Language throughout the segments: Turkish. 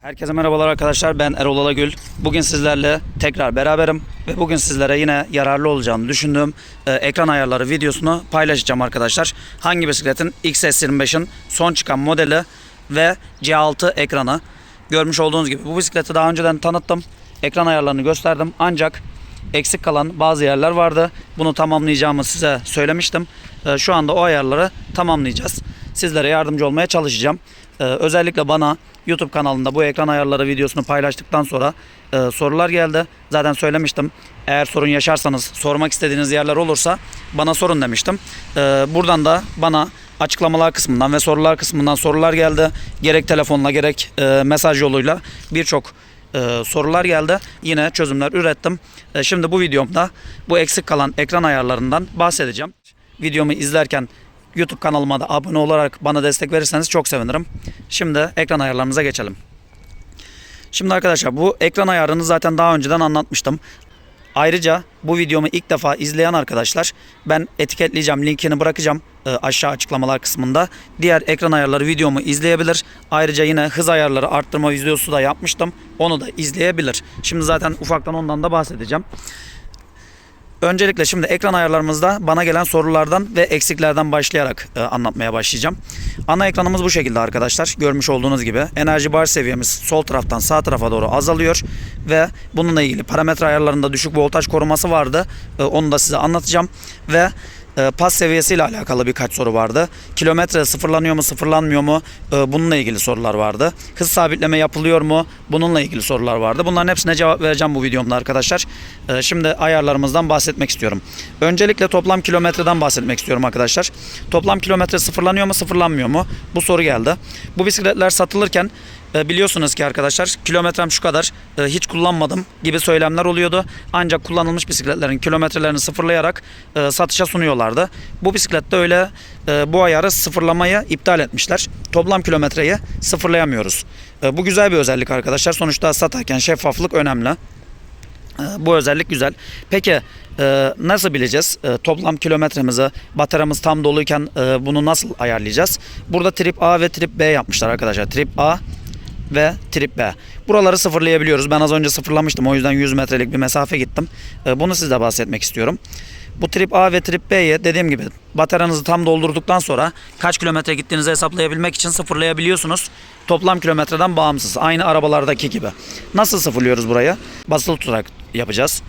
Herkese merhabalar arkadaşlar ben Erol Alagül. Bugün sizlerle tekrar beraberim ve bugün sizlere yine yararlı olacağını düşündüğüm e, ekran ayarları videosunu paylaşacağım arkadaşlar. Hangi bisikletin XS25'in son çıkan modeli ve C6 ekranı. Görmüş olduğunuz gibi bu bisikleti daha önceden tanıttım. Ekran ayarlarını gösterdim ancak eksik kalan bazı yerler vardı. Bunu tamamlayacağımı size söylemiştim. E, Şu anda o ayarları tamamlayacağız. Sizlere yardımcı olmaya çalışacağım. Ee, özellikle bana YouTube kanalında bu ekran ayarları videosunu paylaştıktan sonra e, sorular geldi. Zaten söylemiştim. Eğer sorun yaşarsanız sormak istediğiniz yerler olursa bana sorun demiştim. Ee, buradan da bana açıklamalar kısmından ve sorular kısmından sorular geldi. Gerek telefonla gerek e, mesaj yoluyla birçok e, sorular geldi. Yine çözümler ürettim. Şimdi bu videomda bu eksik kalan ekran ayarlarından bahsedeceğim. Videomu izlerken YouTube kanalıma da abone olarak bana destek verirseniz çok sevinirim. Şimdi ekran ayarlarımıza geçelim. Şimdi arkadaşlar bu ekran ayarını zaten daha önceden anlatmıştım. Ayrıca bu videomu ilk defa izleyen arkadaşlar ben etiketleyeceğim linkini bırakacağım e, aşağı açıklamalar kısmında. Diğer ekran ayarları videomu izleyebilir. Ayrıca yine hız ayarları arttırma videosu da yapmıştım. Onu da izleyebilir. Şimdi zaten ufaktan ondan da bahsedeceğim. Öncelikle şimdi ekran ayarlarımızda bana gelen sorulardan ve eksiklerden başlayarak e, anlatmaya başlayacağım. Ana ekranımız bu şekilde arkadaşlar. Görmüş olduğunuz gibi enerji bar seviyemiz sol taraftan sağ tarafa doğru azalıyor ve bununla ilgili parametre ayarlarında düşük voltaj koruması vardı. E, onu da size anlatacağım ve pas seviyesiyle alakalı birkaç soru vardı. Kilometre sıfırlanıyor mu sıfırlanmıyor mu E, bununla ilgili sorular vardı. Hız sabitleme yapılıyor mu bununla ilgili sorular vardı. Bunların hepsine cevap vereceğim bu videomda arkadaşlar. E, Şimdi ayarlarımızdan bahsetmek istiyorum. Öncelikle toplam kilometreden bahsetmek istiyorum arkadaşlar. Toplam kilometre sıfırlanıyor mu sıfırlanmıyor mu? Bu soru geldi. Bu bisikletler satılırken e, biliyorsunuz ki arkadaşlar kilometrem şu kadar e, hiç kullanmadım gibi söylemler oluyordu. Ancak kullanılmış bisikletlerin kilometrelerini sıfırlayarak e, satışa sunuyorlardı. Bu bisiklette öyle e, bu ayarı sıfırlamayı iptal etmişler. Toplam kilometreyi sıfırlayamıyoruz. Bu güzel bir özellik arkadaşlar. Sonuçta satarken şeffaflık önemli. Bu özellik güzel. Peki nasıl bileceğiz toplam kilometremizi bataryamız tam doluyken bunu nasıl ayarlayacağız? Burada trip A ve trip B yapmışlar arkadaşlar. Trip A ve trip B. Buraları sıfırlayabiliyoruz. Ben az önce sıfırlamıştım. O yüzden 100 metrelik bir mesafe gittim. E, bunu size bahsetmek istiyorum. Bu trip A ve trip B'ye dediğim gibi bataryanızı tam doldurduktan sonra kaç kilometre gittiğinizi hesaplayabilmek için sıfırlayabiliyorsunuz. Toplam kilometreden bağımsız. Aynı arabalardaki gibi. Nasıl sıfırlıyoruz burayı? Basılı tutarak yapacağız.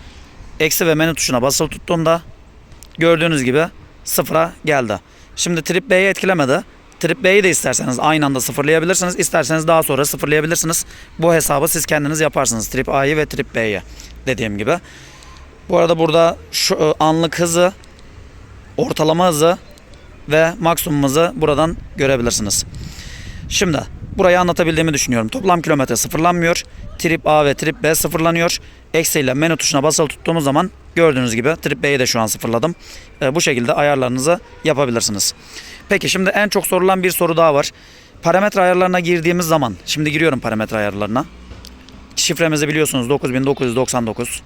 Eksi ve menü tuşuna basılı tuttuğumda gördüğünüz gibi sıfıra geldi. Şimdi trip B'yi etkilemedi. Trip B'yi de isterseniz aynı anda sıfırlayabilirsiniz. İsterseniz daha sonra sıfırlayabilirsiniz. Bu hesabı siz kendiniz yaparsınız. Trip A'yı ve Trip B'yi dediğim gibi. Bu arada burada şu e, anlık hızı, ortalama hızı ve maksimum hızı buradan görebilirsiniz. Şimdi burayı anlatabildiğimi düşünüyorum. Toplam kilometre sıfırlanmıyor. Trip A ve Trip B sıfırlanıyor. Eksi ile menü tuşuna basılı tuttuğumuz zaman gördüğünüz gibi Trip B'yi de şu an sıfırladım. E, bu şekilde ayarlarınızı yapabilirsiniz. Peki şimdi en çok sorulan bir soru daha var. Parametre ayarlarına girdiğimiz zaman, şimdi giriyorum parametre ayarlarına. Şifremizi biliyorsunuz 9999.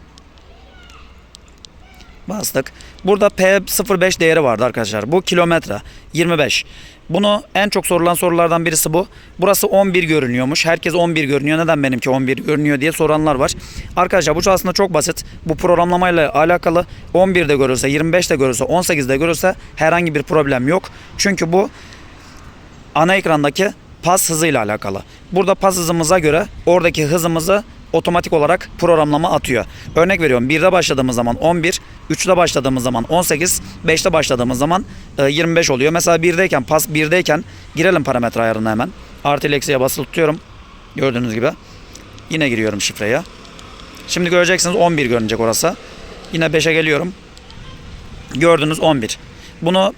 Bastık. Burada P05 değeri vardı arkadaşlar. Bu kilometre 25. Bunu en çok sorulan sorulardan birisi bu. Burası 11 görünüyormuş. Herkes 11 görünüyor. Neden benimki 11 görünüyor diye soranlar var. Arkadaşlar bu aslında çok basit. Bu programlamayla alakalı 11'de görülse, 25'de görülse, 18'de görülse herhangi bir problem yok. Çünkü bu ana ekrandaki pas hızıyla alakalı. Burada pas hızımıza göre oradaki hızımızı otomatik olarak programlama atıyor. Örnek veriyorum 1'de başladığımız zaman 11, 3'te başladığımız zaman 18, 5'te başladığımız zaman e, 25 oluyor. Mesela 1'deyken pas 1'deyken girelim parametre ayarına hemen. Artı eksiye basılı tutuyorum. Gördüğünüz gibi. Yine giriyorum şifreye. Şimdi göreceksiniz 11 görünecek orası. Yine 5'e geliyorum. Gördünüz 11. Bunu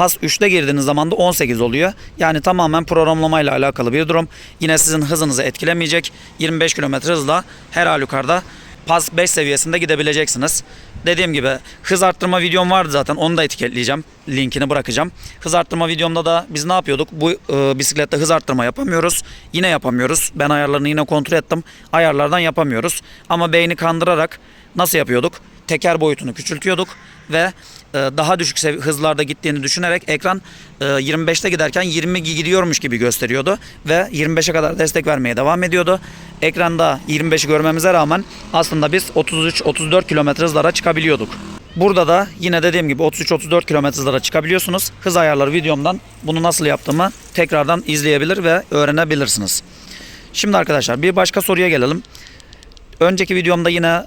pas 3'te girdiğiniz zaman da 18 oluyor. Yani tamamen programlamayla alakalı bir durum. Yine sizin hızınızı etkilemeyecek. 25 km hızla her halükarda pas 5 seviyesinde gidebileceksiniz. dediğim gibi hız arttırma videom vardı zaten. Onu da etiketleyeceğim. Linkini bırakacağım. Hız arttırma videomda da biz ne yapıyorduk? Bu e, bisiklette hız arttırma yapamıyoruz. Yine yapamıyoruz. Ben ayarlarını yine kontrol ettim. Ayarlardan yapamıyoruz. Ama beyni kandırarak nasıl yapıyorduk? Teker boyutunu küçültüyorduk ve e, daha düşük hızlarda gittiğini düşünerek ekran e, 25'te giderken 20 gidiyormuş gibi gösteriyordu ve 25'e kadar destek vermeye devam ediyordu. Ekranda 25'i görmemize rağmen aslında biz 33-34 km hızlara çıkabiliyorduk. Burada da yine dediğim gibi 33-34 km hızlara çıkabiliyorsunuz. Hız ayarları videomdan bunu nasıl yaptığımı tekrardan izleyebilir ve öğrenebilirsiniz. Şimdi arkadaşlar bir başka soruya gelelim. Önceki videomda yine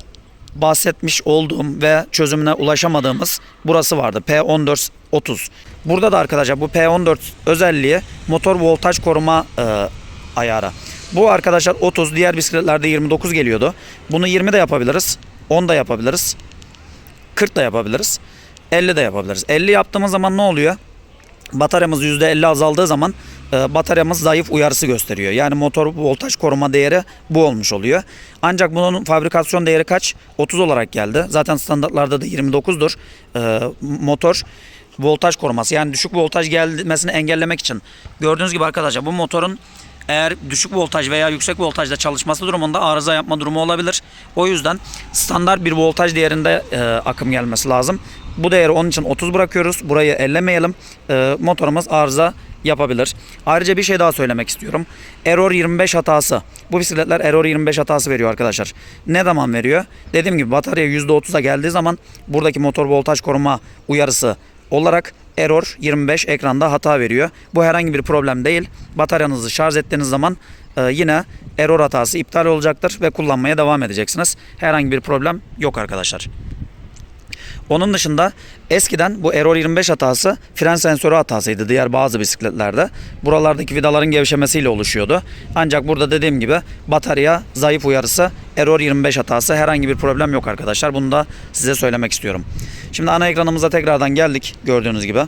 bahsetmiş olduğum ve çözümüne ulaşamadığımız burası vardı. P1430. Burada da arkadaşlar bu P14 özelliği motor voltaj koruma e, ayarı. Bu arkadaşlar 30 diğer bisikletlerde 29 geliyordu. Bunu 20 de yapabiliriz. 10 da yapabiliriz. 40 da yapabiliriz. 50 de yapabiliriz. 50 yaptığımız zaman ne oluyor? bataryamız %50 azaldığı zaman bataryamız zayıf uyarısı gösteriyor. Yani motor voltaj koruma değeri bu olmuş oluyor. Ancak bunun fabrikasyon değeri kaç? 30 olarak geldi. Zaten standartlarda da 29'dur. E, motor voltaj koruması yani düşük voltaj gelmesini engellemek için. Gördüğünüz gibi arkadaşlar bu motorun eğer düşük voltaj veya yüksek voltajda çalışması durumunda arıza yapma durumu olabilir. O yüzden standart bir voltaj değerinde e, akım gelmesi lazım. Bu değeri onun için 30 bırakıyoruz. Burayı ellemeyelim. E, motorumuz arıza yapabilir. Ayrıca bir şey daha söylemek istiyorum. Error 25 hatası. Bu bisikletler Error 25 hatası veriyor arkadaşlar. Ne zaman veriyor? Dediğim gibi batarya %30'a geldiği zaman buradaki motor voltaj koruma uyarısı olarak error 25 ekranda hata veriyor. Bu herhangi bir problem değil. Bataryanızı şarj ettiğiniz zaman e, yine error hatası iptal olacaktır ve kullanmaya devam edeceksiniz. Herhangi bir problem yok arkadaşlar. Onun dışında eskiden bu Error 25 hatası fren sensörü hatasıydı diğer bazı bisikletlerde. Buralardaki vidaların gevşemesiyle oluşuyordu. Ancak burada dediğim gibi batarya zayıf uyarısı Error 25 hatası herhangi bir problem yok arkadaşlar. Bunu da size söylemek istiyorum. Şimdi ana ekranımıza tekrardan geldik gördüğünüz gibi.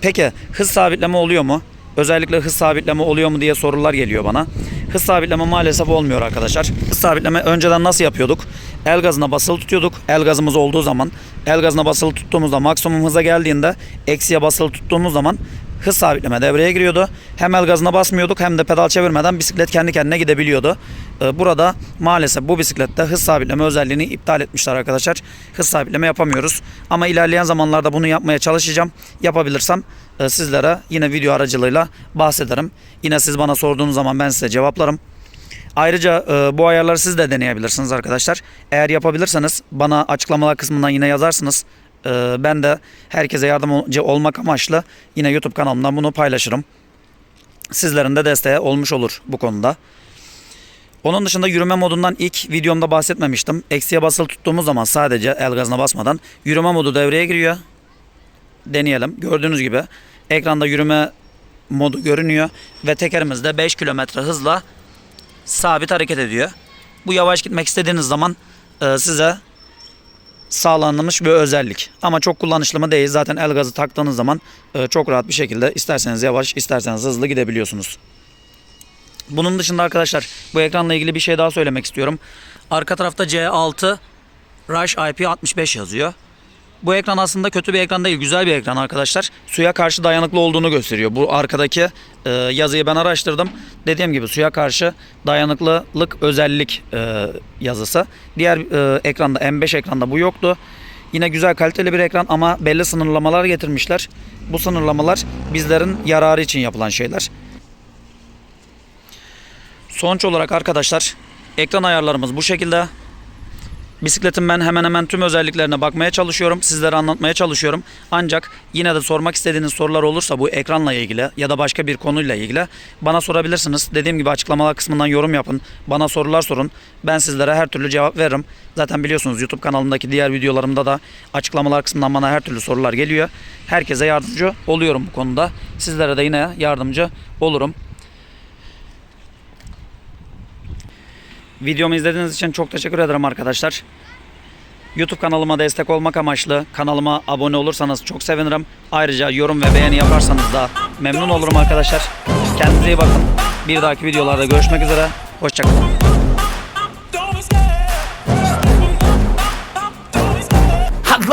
Peki hız sabitleme oluyor mu? Özellikle hız sabitleme oluyor mu diye sorular geliyor bana. Hız sabitleme maalesef olmuyor arkadaşlar. Hız sabitleme önceden nasıl yapıyorduk? El gazına basılı tutuyorduk. El gazımız olduğu zaman el gazına basılı tuttuğumuzda maksimum hıza geldiğinde eksiye basılı tuttuğumuz zaman hız sabitleme devreye giriyordu. Hem el gazına basmıyorduk hem de pedal çevirmeden bisiklet kendi kendine gidebiliyordu. Ee, Burada maalesef bu bisiklette hız sabitleme özelliğini iptal etmişler arkadaşlar. Hız sabitleme yapamıyoruz. Ama ilerleyen zamanlarda bunu yapmaya çalışacağım. Yapabilirsem e, sizlere yine video aracılığıyla bahsederim. Yine siz bana sorduğunuz zaman ben size cevaplarım. Ayrıca e, bu ayarları siz de deneyebilirsiniz arkadaşlar. Eğer yapabilirseniz bana açıklamalar kısmından yine yazarsınız. E, ben de herkese yardımcı olmak amaçlı yine YouTube kanalımdan bunu paylaşırım. Sizlerin de desteği olmuş olur bu konuda. Onun dışında yürüme modundan ilk videomda bahsetmemiştim. Eksiye basılı tuttuğumuz zaman sadece el gazına basmadan yürüme modu devreye giriyor. Deneyelim. Gördüğünüz gibi ekranda yürüme modu görünüyor ve tekerimiz de 5 km hızla sabit hareket ediyor. Bu yavaş gitmek istediğiniz zaman e, size sağlanmış bir özellik. Ama çok kullanışlı mı değil. Zaten el gazı taktığınız zaman e, çok rahat bir şekilde isterseniz yavaş isterseniz hızlı gidebiliyorsunuz. Bunun dışında arkadaşlar bu ekranla ilgili bir şey daha söylemek istiyorum. Arka tarafta C6 Rush IP65 yazıyor. Bu ekran aslında kötü bir ekran değil, güzel bir ekran arkadaşlar. Suya karşı dayanıklı olduğunu gösteriyor. Bu arkadaki e, yazıyı ben araştırdım. Dediğim gibi suya karşı dayanıklılık özellik e, yazısı. Diğer e, ekranda M5 ekranda bu yoktu. Yine güzel kaliteli bir ekran ama belli sınırlamalar getirmişler. Bu sınırlamalar bizlerin yararı için yapılan şeyler. Sonuç olarak arkadaşlar ekran ayarlarımız bu şekilde. Bisikletin ben hemen hemen tüm özelliklerine bakmaya çalışıyorum. Sizlere anlatmaya çalışıyorum. Ancak yine de sormak istediğiniz sorular olursa bu ekranla ilgili ya da başka bir konuyla ilgili bana sorabilirsiniz. Dediğim gibi açıklamalar kısmından yorum yapın. Bana sorular sorun. Ben sizlere her türlü cevap veririm. Zaten biliyorsunuz YouTube kanalımdaki diğer videolarımda da açıklamalar kısmından bana her türlü sorular geliyor. Herkese yardımcı oluyorum bu konuda. Sizlere de yine yardımcı olurum. Videomu izlediğiniz için çok teşekkür ederim arkadaşlar. YouTube kanalıma destek olmak amaçlı kanalıma abone olursanız çok sevinirim. Ayrıca yorum ve beğeni yaparsanız da memnun olurum arkadaşlar. Kendinize iyi bakın. Bir dahaki videolarda görüşmek üzere. Hoşçakalın.